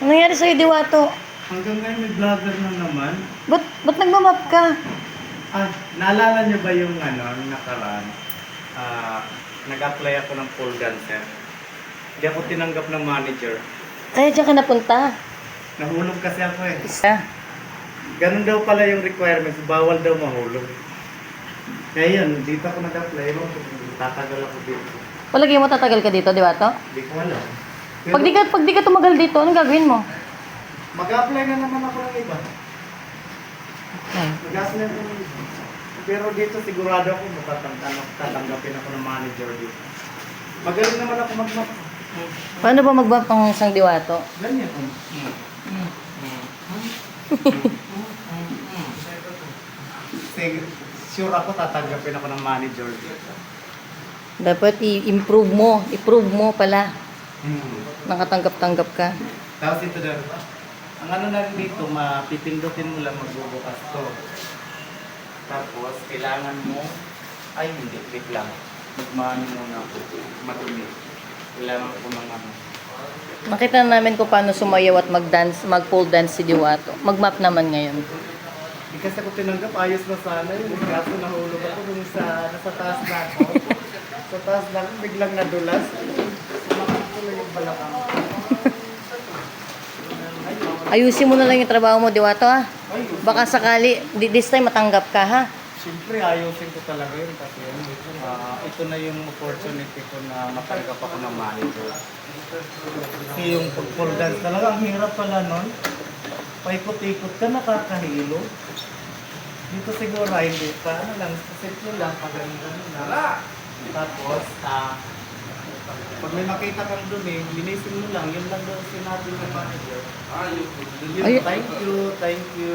Ano nangyari sa'yo, Diwato? Hanggang ngayon may vlogger na naman. Ba't, ba't nagmamap ka? Ah, naalala niyo ba yung ano, yung nakaraan? Ah, nag-apply ako ng pole dancer. Hindi ako tinanggap ng manager. Kaya dyan ka napunta. Nahulog kasi ako eh. Isa. Ganun daw pala yung requirements, bawal daw mahulog. Kaya yun, dito ako nag-apply, ewan ko tatagal ako dito. Palagi mo tatagal ka dito, Diwato? Hindi ko alam. Pag di ka, pag di ka tumagal dito, anong gagawin mo? mag-apply na naman ako ng iba. Ay. Mag-apply ako ng iba. Pero dito sigurado ako matatang ano, tatanggapin ako ng manager dito. Magaling naman ako mag-map. Paano ba mag-map ang isang Diwato? Ganyan. Mm. Sige, sure ako tatanggapin ako ng manager dito. Dapat i-improve mo. I-prove mo pala. Mm. Nakatanggap-tanggap ka. Tapos ito na, ang ano na dito, mapipindutin mo lang magbubukas to. Tapos, kailangan mo, ay hindi, wait lang. Magmano muna ako, madumi. Kailangan ko ng ano. Makita na namin kung paano sumayaw at mag-dance, mag-pole dance si Diwato. Mag-map naman ngayon. Kasi ako tinanggap, ayos na sana yun. Kaso nahulog ako dun sa, nasa taas na ako. sa taas na ako, biglang nadulas. Sumakit ko lang yung balakang. Ayusin mo na lang yung trabaho mo, Diwato, ha? Baka sakali, this time matanggap ka, ha? Siyempre, ayusin ko talaga yun kasi ah, ito na yung opportunity ko na matanggap ako ng manager. Kasi yung pag-pole dance talaga, ang hirap pala nun. Paikot-ikot ka, nakakahilo. Dito siguro, hindi pa, ano lang, simple lang, pag ganun lang. Tapos, ah, pag may makita kang dun eh, linisin mo lang, yun lang daw sinabi ng manager. Ay- Thank you, thank you.